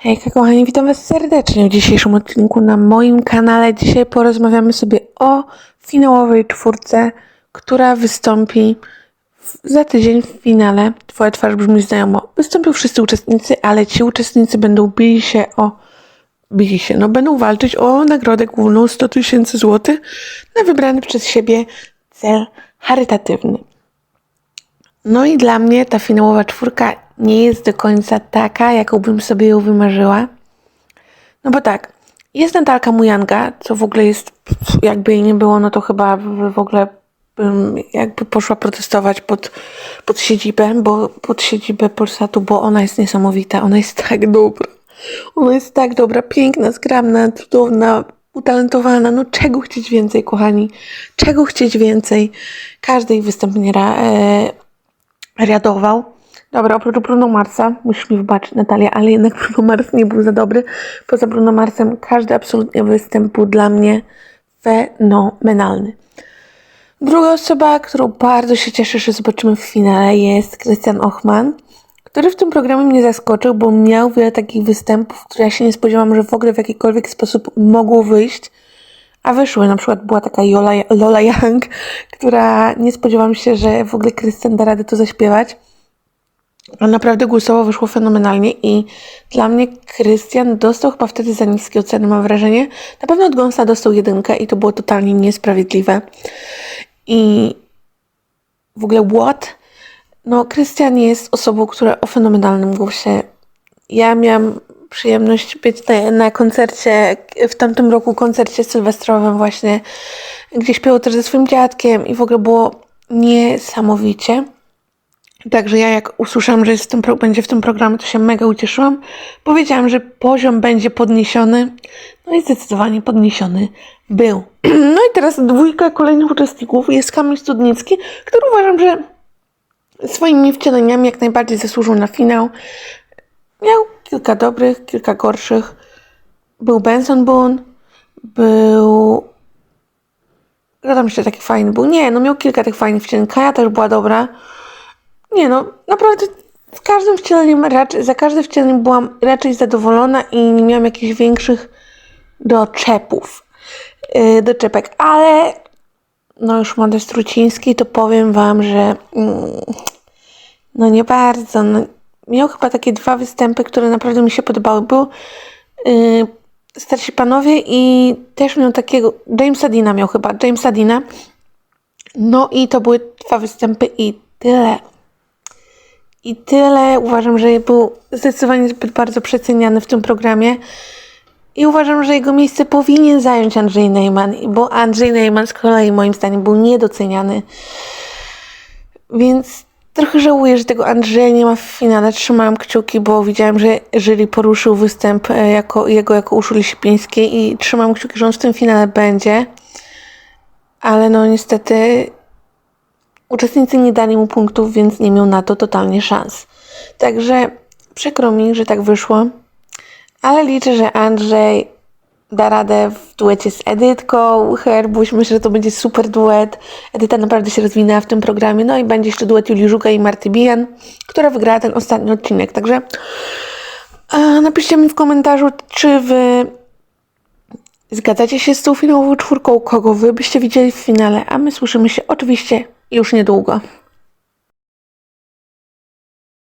Hejka kochani, witam was serdecznie w dzisiejszym odcinku na moim kanale. Dzisiaj porozmawiamy sobie o finałowej czwórce, która wystąpi w, za tydzień w finale. Twoja twarz brzmi znajomo. Wystąpią wszyscy uczestnicy, ale ci uczestnicy będą bili się o... Bili się, no będą walczyć o nagrodę główną 100 tysięcy złotych na wybrany przez siebie cel charytatywny. No i dla mnie ta finałowa czwórka nie jest do końca taka, jaką bym sobie ją wymarzyła. No bo tak, jest Natalka Mujanga, co w ogóle jest, jakby jej nie było, no to chyba w, ogóle bym jakby poszła protestować pod, pod siedzibę, bo pod siedzibę Polsatu, bo ona jest niesamowita, ona jest tak dobra. Ona jest tak dobra, piękna, zgrabna, cudowna, utalentowana. No czego chcieć więcej, kochani? Czego chcieć więcej? Każdy mnie ra, e, radował. Dobra, oprócz Bruno Marsa, musisz mi wybaczyć Natalia, ale jednak Bruno Mars nie był za dobry. Poza Bruno Marsem każdy absolutnie występ był dla mnie fenomenalny. Druga osoba, którą bardzo się cieszę, że zobaczymy w finale jest Christian Ochman, który w tym programie mnie zaskoczył, bo miał wiele takich występów, które ja się nie spodziewałam, że w ogóle w jakikolwiek sposób mogą wyjść, a wyszły. Na przykład była taka Yola, Lola Young, która nie spodziewałam się, że w ogóle Christian da radę to zaśpiewać. A naprawdę głosowo wyszło fenomenalnie i dla mnie Krystian dostał chyba wtedy za niskie oceny, mam wrażenie. Na pewno od Gonsa dostał jedynkę i to było totalnie niesprawiedliwe. I w ogóle what? No, Krystian jest osobą, która o fenomenalnym głosie. Ja miałam przyjemność być na, na koncercie, w tamtym roku koncercie sylwestrowym właśnie, gdzie śpiewał też ze swoim dziadkiem i w ogóle było niesamowicie. Także ja jak usłyszałam, że jest w tym, będzie w tym programie, to się mega ucieszyłam. Powiedziałam, że poziom będzie podniesiony. No i zdecydowanie podniesiony był. No i teraz dwójka kolejnych uczestników jest Kamil Studnicki, który uważam, że swoimi wcieleniami jak najbardziej zasłużył na finał. Miał kilka dobrych, kilka gorszych. Był Benson Boone, był... Kto tam jeszcze taki fajny był? Nie, no miał kilka tych fajnych wcieleń. Kaja też była dobra. Nie no, naprawdę z każdym wcieleniem raczej, za każdym wcieleniem byłam raczej zadowolona i nie miałam jakichś większych doczepów, yy, doczepek, ale no już Modest Struciński, to powiem wam, że mm, no nie bardzo, no, miał chyba takie dwa występy, które naprawdę mi się podobały. Był yy, Starsi Panowie i też miał takiego, Jamesa Dina miał chyba, Jamesa Dina. No i to były dwa występy i tyle. I tyle. Uważam, że był zdecydowanie zbyt bardzo przeceniany w tym programie. I uważam, że jego miejsce powinien zająć Andrzej Neyman, bo Andrzej Neyman z kolei moim zdaniem był niedoceniany. Więc trochę żałuję, że tego Andrzeja nie ma w finale. Trzymałam kciuki, bo widziałam, że jury poruszył występ e, jako, jego jako Urszuli Sipińskiej i trzymam kciuki, że on w tym finale będzie. Ale no niestety Uczestnicy nie dali mu punktów, więc nie miał na to totalnie szans. Także przykro mi, że tak wyszło, ale liczę, że Andrzej da radę w duecie z Edytką, Herbuś. Myślę, że to będzie super duet. Edyta naprawdę się rozwinęła w tym programie. No i będzie jeszcze duet Julii Żuka i Marty Bijan, która wygrała ten ostatni odcinek. Także e, napiszcie mi w komentarzu, czy wy zgadzacie się z tą finałową czwórką, kogo wy byście widzieli w finale, a my słyszymy się oczywiście już niedługo.